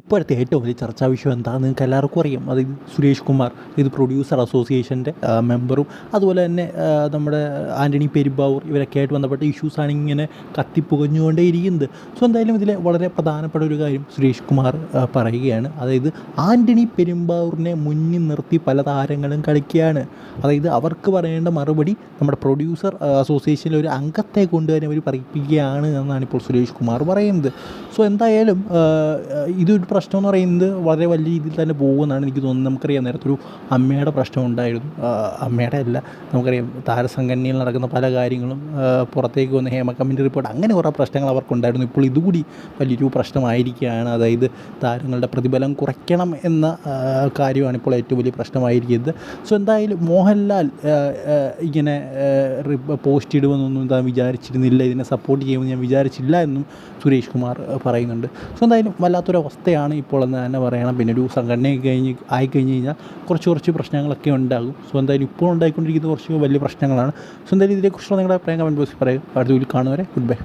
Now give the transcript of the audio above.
ഇപ്പോഴത്തെ ഏറ്റവും വലിയ ചർച്ചാ വിഷയം എന്താണെന്ന് നിങ്ങൾക്ക് എല്ലാവർക്കും അറിയാം. അത് സുരേഷ് കുമാർ ഇത് പ്രൊഡ്യൂസർ അസോസിയേഷന്റെ മെമ്പറും അതുപോലെ തന്നെ നമ്മുടെ ആന്റണി പെരുമ്പാവൂർ ഇവരൊക്കെ ആയിട്ട് ബന്ധപ്പെട്ട ഇഷ്യൂസാണ് ഇങ്ങനെ കത്തിപ്പുകഞ്ഞുകൊണ്ടേ ഇരിക്കുന്നത് സോ എന്തായാലും ഇതിലെ വളരെ പ്രധാനപ്പെട്ട ഒരു കാര്യം സുരേഷ് കുമാർ പറയുകയാണ്. അതായത് ആന്റണി പെരുമ്പാവൂരിനെ മുന്നിൽ നിർത്തി പല താരങ്ങളും കളിക്കുകയാണ്. അതായത് അവർക്ക് പറയേണ്ട മറുപടി നമ്മുടെ പ്രൊഡ്യൂസർ അസോസിയേഷനിലെ ഒരു അംഗത്തെ കൊണ്ട് തന്നെ അവർ പറയിപ്പിക്കുകയാണ് എന്നാണ് ഇപ്പോൾ സുരേഷ് കുമാർ പറയുന്നത്. സോ എന്തായാലും ആ, ഇതൊരു പ്രശ്നം എന്ന് പറയുന്നത് വളരെ വലിയ രീതിയിൽ തന്നെ പോകുമെന്നാണ് എനിക്ക് തോന്നുന്നത്. നമുക്കറിയാം നേരത്തെ ഒരു അമ്മയുടെ പ്രശ്നം ഉണ്ടായിരുന്നു. അമ്മയുടെ അല്ല നമുക്കറിയാം താരസംഘടനയിൽ നടക്കുന്ന പല കാര്യങ്ങളും പുറത്തേക്ക് വന്ന ഹേമ കമ്മിറ്റി റിപ്പോർട്ട് അങ്ങനെ കുറേ പ്രശ്നങ്ങൾ അവർക്കുണ്ടായിരുന്നു. ഇപ്പോൾ ഇതുകൂടി വലിയൊരു പ്രശ്നമായിരിക്കുകയാണ്. അതായത് താരങ്ങളുടെ പ്രതിഫലം കുറയ്ക്കണം എന്ന കാര്യമാണ് ഇപ്പോൾ ഏറ്റവും വലിയ പ്രശ്നമായിരിക്കുന്നത്. സോ എന്തായാലും മോഹൻലാൽ ഇങ്ങനെ പോസ്റ്റ് ഇടുമെന്നൊന്നും താൻ വിചാരിച്ചിരുന്നില്ല. ഇതിനെ സപ്പോർട്ട് ചെയ്യുമെന്ന് ഞാൻ വിചാരിച്ചില്ല എന്നും സുരേഷ് കുമാർ പറയുന്നുണ്ട്. സോ എന്തായാലും വല്ലാത്തൊരു അവസ്ഥയാണ് ഇപ്പോൾ എന്ന് തന്നെ പറയണം. പിന്നെ ഒരു സംഘടന കഴിഞ്ഞ് ആയിക്കഴിഞ്ഞ് കഴിഞ്ഞാൽ കുറച്ച് കുറച്ച് പ്രശ്നങ്ങളൊക്കെ ഉണ്ടാകും. സോ എന്തായാലും ഇപ്പോൾ ഉണ്ടായിക്കൊണ്ടിരിക്കുന്ന കുറച്ച് വലിയ പ്രശ്നങ്ങളാണ്. സോ എന്തായാലും ഇതിനെക്കുറിച്ചുള്ള നിങ്ങളുടെ അഭിപ്രായം കമന്റ് ബോക്സിൽ പറയുക അടുത്ത വീട്ടിൽ കാണുവരെ ഗുഡ് ബൈ